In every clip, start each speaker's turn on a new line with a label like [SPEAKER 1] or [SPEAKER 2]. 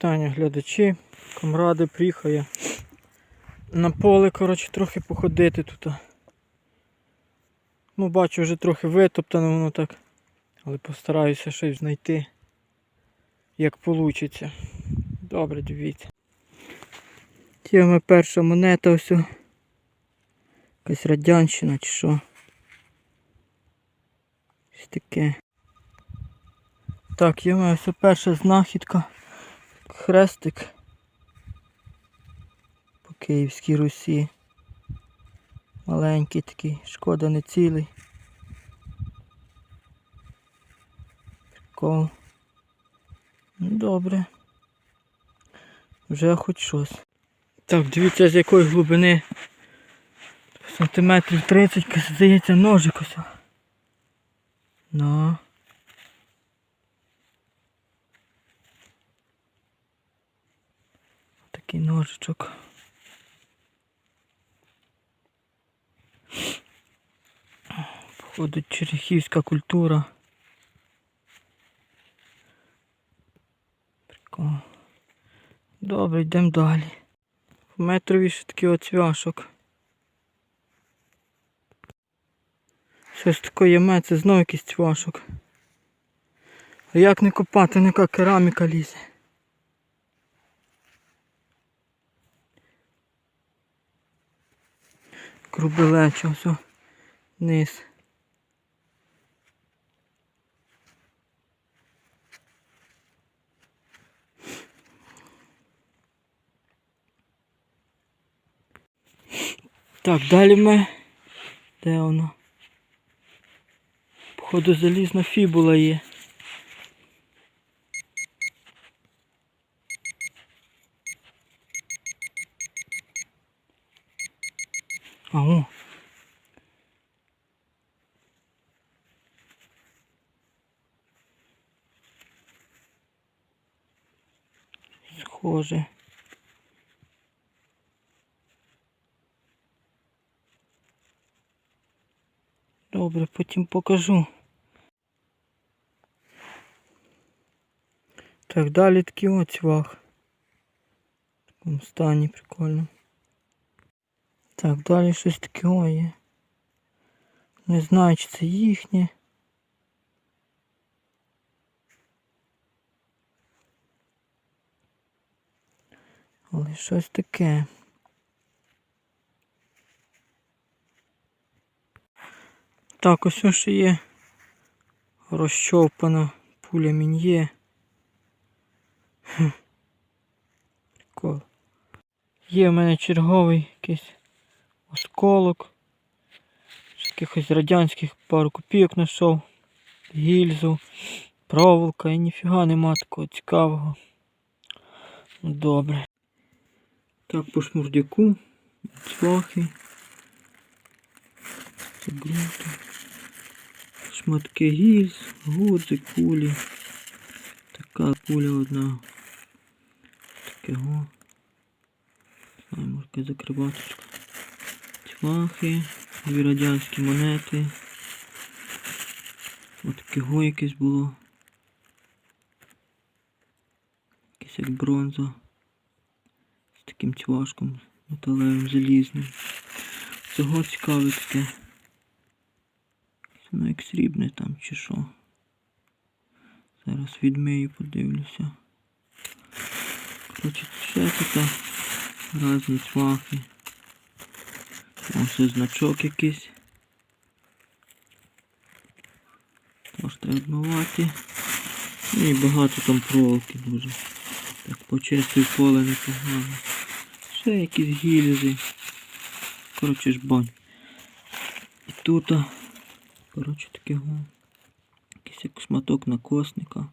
[SPEAKER 1] Вітання глядачі, комради приїхав я на поле, коротше, трохи походити тут. Ну, бачу, вже трохи витоптано воно так. Але постараюся щось знайти, як вийде. Добре, дивіться. Тема перша монета ось. Якась радянщина чи що. Щось таке. Так, є ось перша знахідка. Хрестик по Київській Русі. Маленький такий, шкода не цілий. Прикол. Ну добре. Вже хоч щось. Так, дивіться з якої глибини. Сантиметрів 30, здається, ножик ось. Ну. Такий ножичок. Походу черехівська культура. Прикол. Добре, йдемо далі. В метрові ще такий от цвяшок. Щось таке яме, це знову якийсь цвяшок. А як не копати, яка кераміка лізе. Крубелечо, все. Низ. Так, далі ми. Де воно? Походу залізна фібула є. А, о. Схоже. Добре, потім покажу. Так, далі такий от цвах. В такому стані прикольно. Так, далі щось таке є. Не знаю, чи це їхнє. Але щось таке. Так, ось ось ще є розщовпана пуля мін'є. Прикол. Є в мене черговий якийсь осколок. З якихось радянських пару копійок знайшов. Гільзу, проволока і ніфіга нема такого цікавого. Ну добре. Так, по шмурдяку, цвахи. Загрунти. Шматки гільз, гудзик, кулі. Така куля одна. Такого. Якась закриваточка. Цвахи, дві радянські монети. Ось такого якесь було. Якесь як бронза. Таким цвашком металевим залізним. Цього цікаве таке. Воно як срібне там чи що. Зараз відмию, подивлюся. Коротше, ще тут різні цвахи. Ось значок якийсь. Тож треба. Ну і багато там проволоки дуже. Так почистив поле непогано. Ще якісь гільзи. Коротше жбань. І тут, коротше таке. Якийсь як шматок накосника.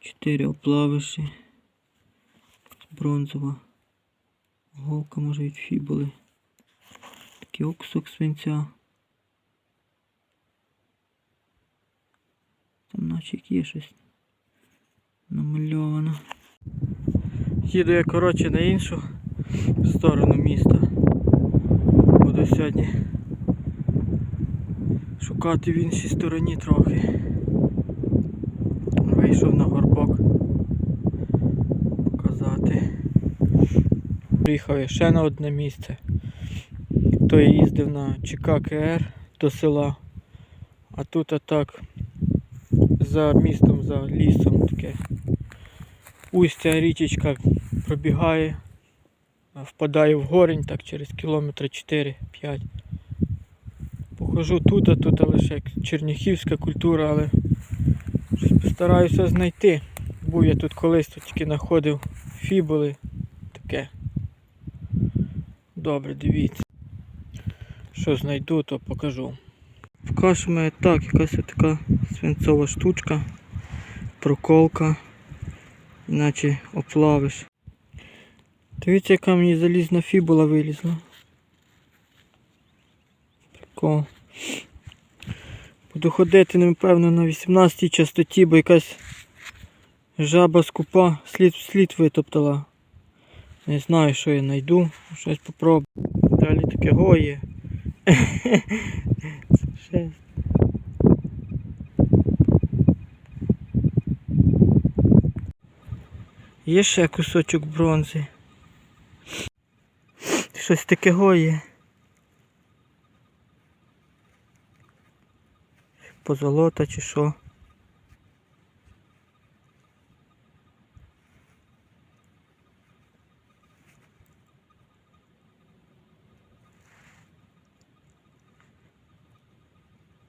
[SPEAKER 1] Чотири оплавиші. Бронзова. Голка може від фібули. Такий оксок свинця. Там наче є щось намальовано. Їду я коротше на іншу сторону міста. Буду сьогодні шукати в іншій стороні трохи. Вийшов на горбок показати.
[SPEAKER 2] Приїхав я ще на одне місце. То я їздив на ЧККР до села, а тут а так за містом, за лісом таке. Устя річечка пробігає, впадає в горень так через кілометри 4-5. Похожу тут, а тут лише черніхівська культура, але щось постараюся знайти. Був я тут колись тут тільки знаходив фібули таке. Добре, дивіться. Що знайду, то покажу. Покажу мене так, якась така свинцова штучка, проколка, іначе оплавиш. Дивіться, яка мені залізна фібула вилізла. Прикол. Буду ходити, напевно, на 18-й частоті, бо якась жаба скупа слід в слід витоптала. Не знаю, що я знайду, щось попробую. Далі таке гоє. Є ще кусочок бронзи. Щось таке гоє. Позолота чи що.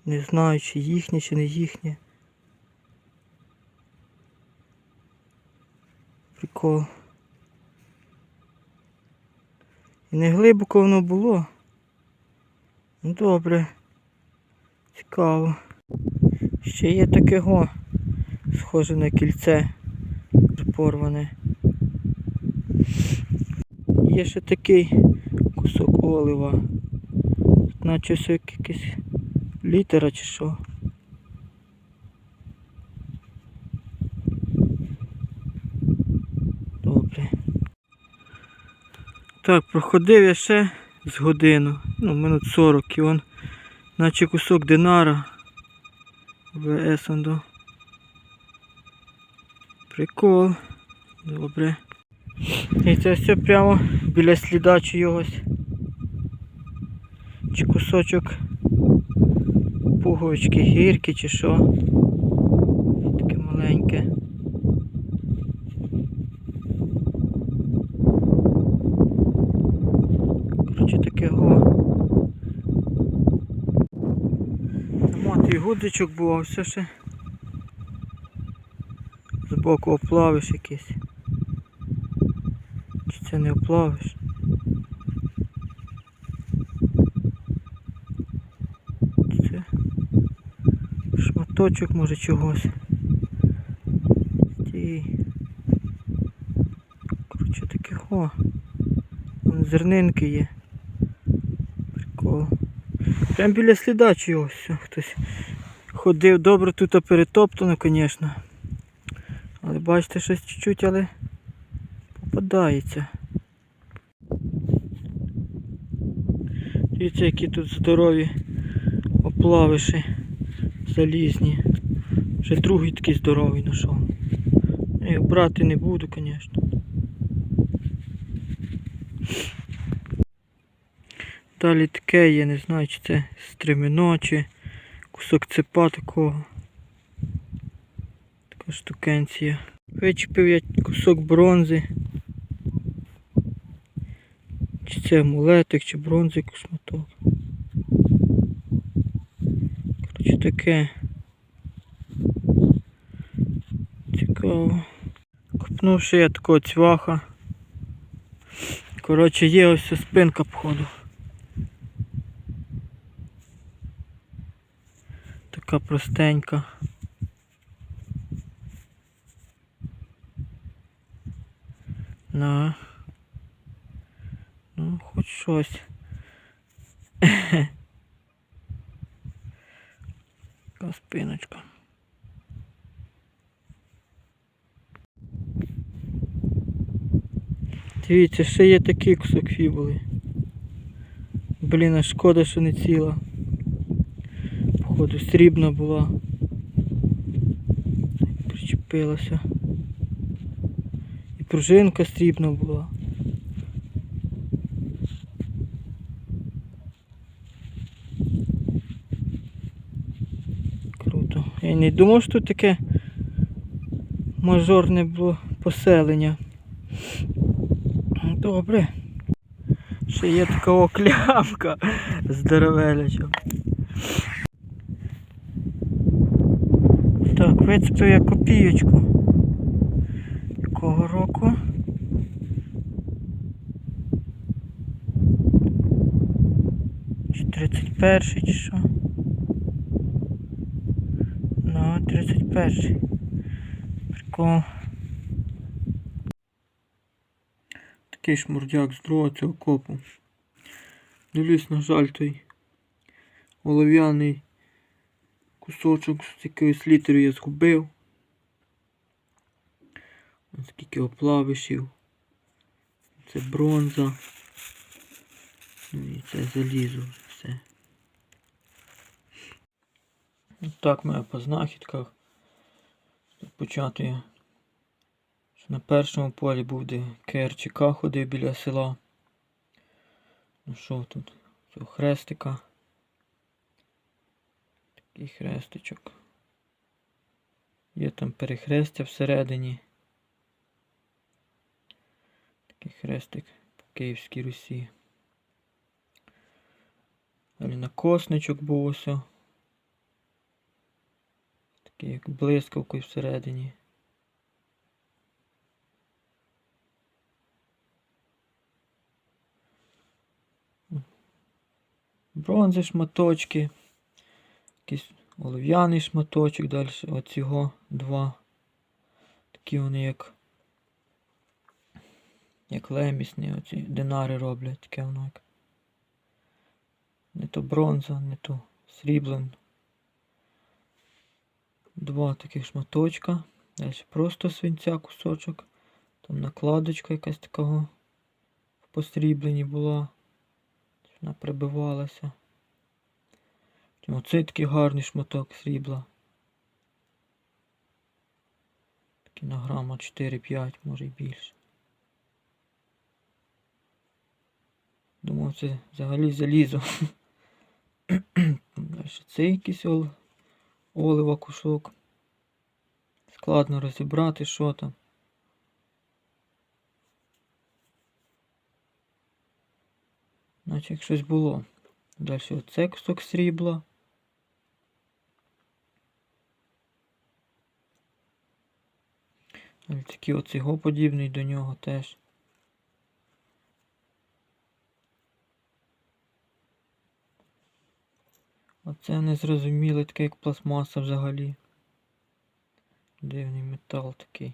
[SPEAKER 2] Не знаю, чи їхнє, чи не їхнє. Прикол. І не глибоко воно було. Ну добре. Цікаво. Ще є таке го. Схоже на кільце порване. Є ще такий кусок олива. Наче все літера чи що. Добре. Так, проходив я ще з годину, ну, минут 40 і он, наче кусок динара. ВС ондо. Прикол. Добре. І це все прямо біля сліда чогось. Чи кусочок пуговички гірки чи що. Таке маленьке. Коротше таке го. Там от і гудзичок був, все ще збоку оплавиш якийсь. Чи це не оплавиш? Це шматочок може чогось. Стій. Коротше таке хо. Вон зернинки є. Прикол. Прям біля сліда чогось все. хтось ходив. Добре тут перетоптано, звісно. Але бачите, щось чуть-чуть, але попадається. Дивіться, які тут здорові оплавиші залізні. Вже другий такий здоровий знайшов. Я брати не буду, звісно. Далі таке є, не знаю, чи це стремено, чи кусок цепа такого. Така штукенція. Вичепив я кусок бронзи. Чи це амулетик, чи бронзи шматок. Коротше таке. Цікаво. Копнувши я такого цвяха. Коротше, є ось спинка походу. Така простенька. На. Ну, хоч щось. Така спиночка. Дивіться, ще є такий кусок фібули. Блін, а шкода, що не ціла походу, срібна була. Причепилася. І пружинка срібна була. Круто. Я не думав, що тут таке мажорне було поселення. Добре. Ще є така оклямка здоровеляча. Так, вицепив я копійочку. Якого року? Чи 31 чи що? Ну, 31. Прикол. Такий шмурдяк з другого цього копу. Дивлюсь, на жаль, той олов'яний кусочок з якоюсь літерою я згубив. Ось скільки оплавишів. Це бронза. Ну і це залізо все. Ось так ми по знахідках. Почати я. На першому полі був, де КРЧК ходив біля села. Ну що тут? Цього хрестика. Такий хрестичок. Є там перехрестя всередині. Такий хрестик по Київській Русі. Далі накосничок був ось. Такий як блискавкою всередині. Бронзи шматочки. Якийсь олов'яний шматочок, далі оцього два. Такі вони як. Як лемісні, оці динари роблять, таке воно як. Не то бронза, не то срібло. Два таких шматочка. Далі просто свинця кусочок. Там накладочка якась такого в посрібленні була. Вона прибивалася. Оцей такий гарний шматок срібла. Такий на грама 4-5, може й більше. Думав, це взагалі залізо. Далі цей якийсь ол... олива кусок. Складно розібрати, що там. Наче як щось було. Далі оце кусок срібла. Далі такий оцей го подібний до нього теж. Оце незрозуміле, таке як пластмаса взагалі. Дивний метал такий.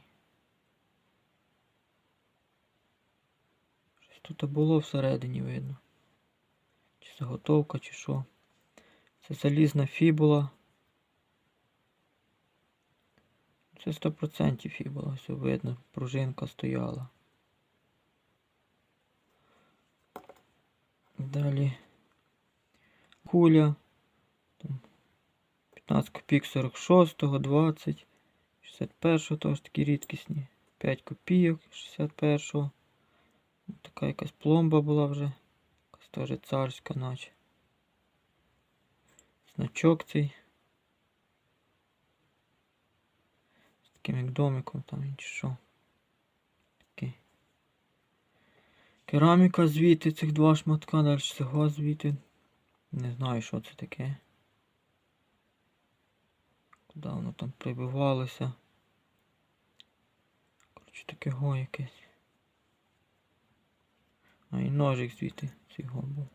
[SPEAKER 2] Щось тут було всередині видно. Чи заготовка, чи що. Це залізна фібула. Це 100% фібула, все видно, пружинка стояла. Далі куля. 15 копійок 46, 20, 61, теж такі рідкісні. 5 копійок 61. Така якась пломба була вже. Якась теж царська, наче. Значок цей. Таким як домиком там чи що. Такий. Кераміка звідти, цих два шматка, далі цього звідти. Не знаю, що це таке. Куди воно там прибивалося. Коротше, таке го якесь. А і ножик звідти цього був.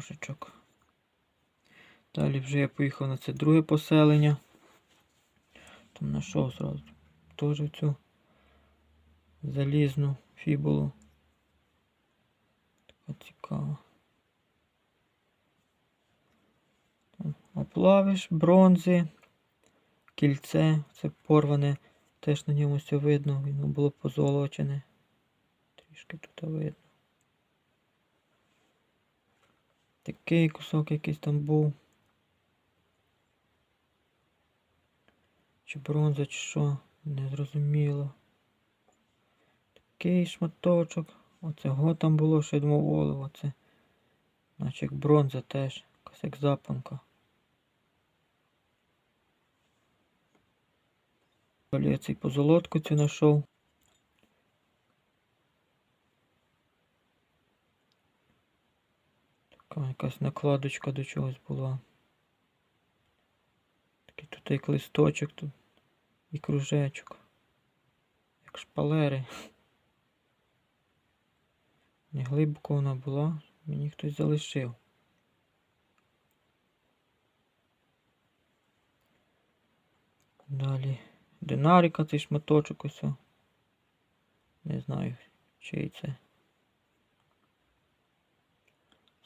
[SPEAKER 2] Такий. Далі вже я поїхав на це друге поселення. Там знайшов зразу теж цю залізну фібулу. Така цікава. Оплавиш бронзи, кільце, це порване, теж на ньому все видно, воно було позолочене. Трішки тут видно. Такий кусок якийсь там був. Чи бронза, чи що, не зрозуміло. Такий шматочок Оцього там було, що я думав олово. Це наче як бронза теж. Якась як запанка. Далі я цей позолотку цю знайшов. Така якась накладочка до чогось була. Такий тут як листочок тут і кружечок. Як шпалери. Не глибоко вона була, мені хтось залишив. Далі динарика цей шматочок ось. Не знаю, чий це.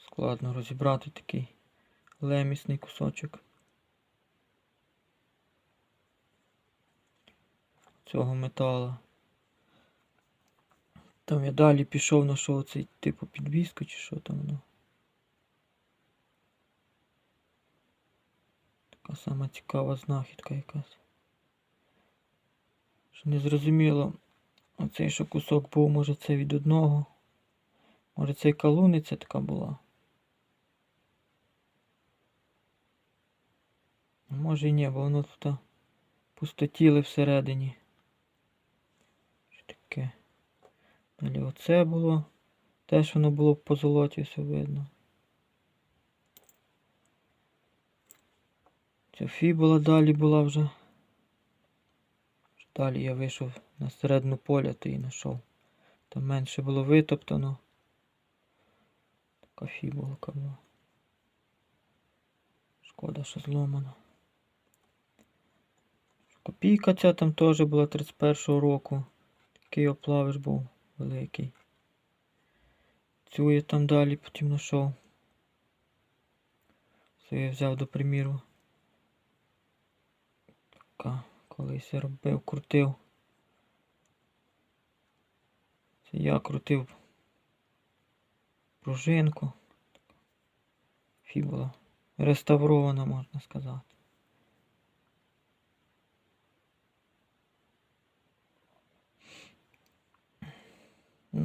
[SPEAKER 2] Складно розібрати такий лемісний кусочок. Цього металу. Там я далі пішов на що цей типу підвіску чи що там воно. Така сама цікава знахідка якась. Що не зрозуміло, оцей що кусок був, може це від одного. Може це калуниця така була. Може і ні, бо воно тут а, пустотіле всередині. Що таке? Далі оце було. Теж воно було по золоті все видно. Ця фібула далі була вже. Далі я вийшов на середину поля, то і знайшов. Там менше було витоптано. Така фібулка була. Шкода, що зломана. Копійка ця там теж була 31-го року. Такий оплавиш був великий. Цю я там далі потім знайшов. Це я взяв до приміру. Така, колись я робив, крутив. Це я крутив пружинку. Фібула. Реставрована, можна сказати.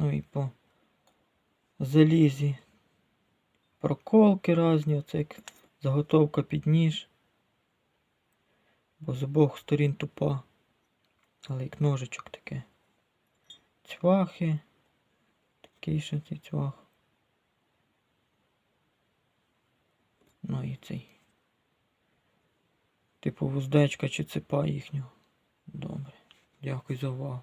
[SPEAKER 2] Ну і по залізі. Проколки різні, оце як заготовка під ніж. Бо з обох сторін тупа. Але як ножичок таке. Цвахи. Такий ще цей цвах. Ну і цей. Типу вуздечка чи цепа їхнього. Добре. Дякую за увагу.